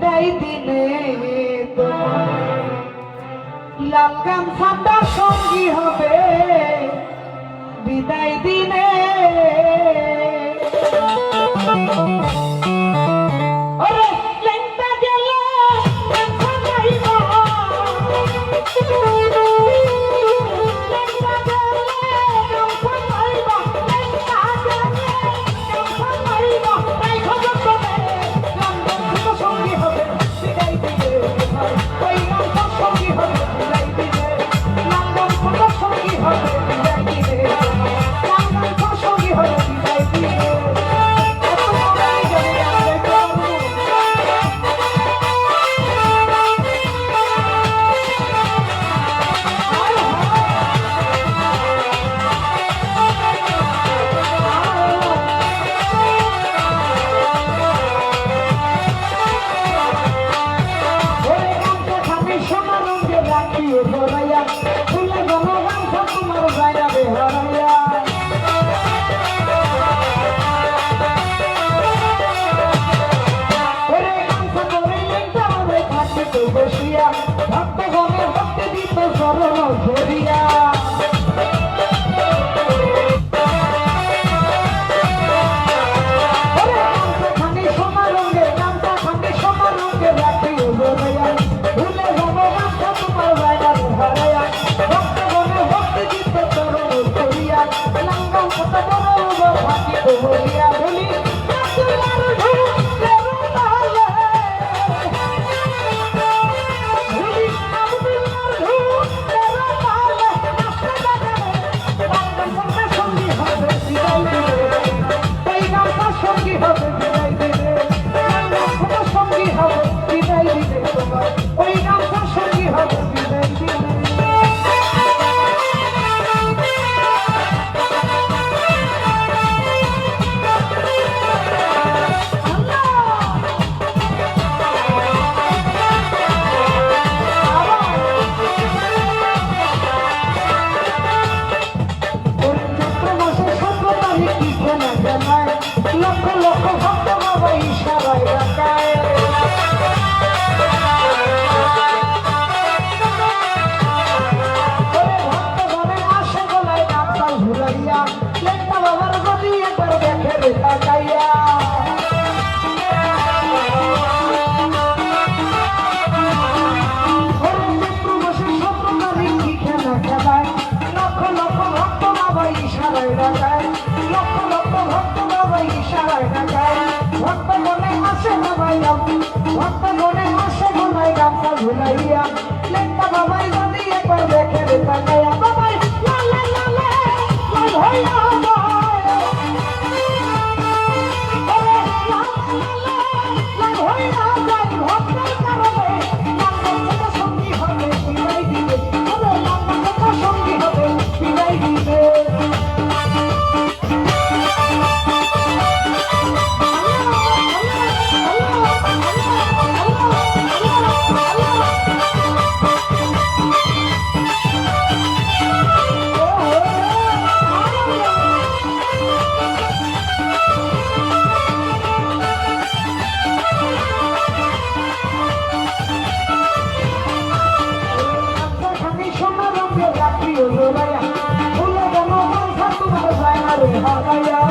বিদায় দিলে লাল সাদা সঙ্গী হবে। বিদায় দিলে Oh, টাকায় লক্ষ লক্ষ ভক্ত বাবাই ইশারায় টাকায় ভক্ত মনে আসে বাবাই রাম ভক্ত মনে আসে বাবাই রামটা ভুলাইয়া লেখা বাবাই যদি এ বাবায়া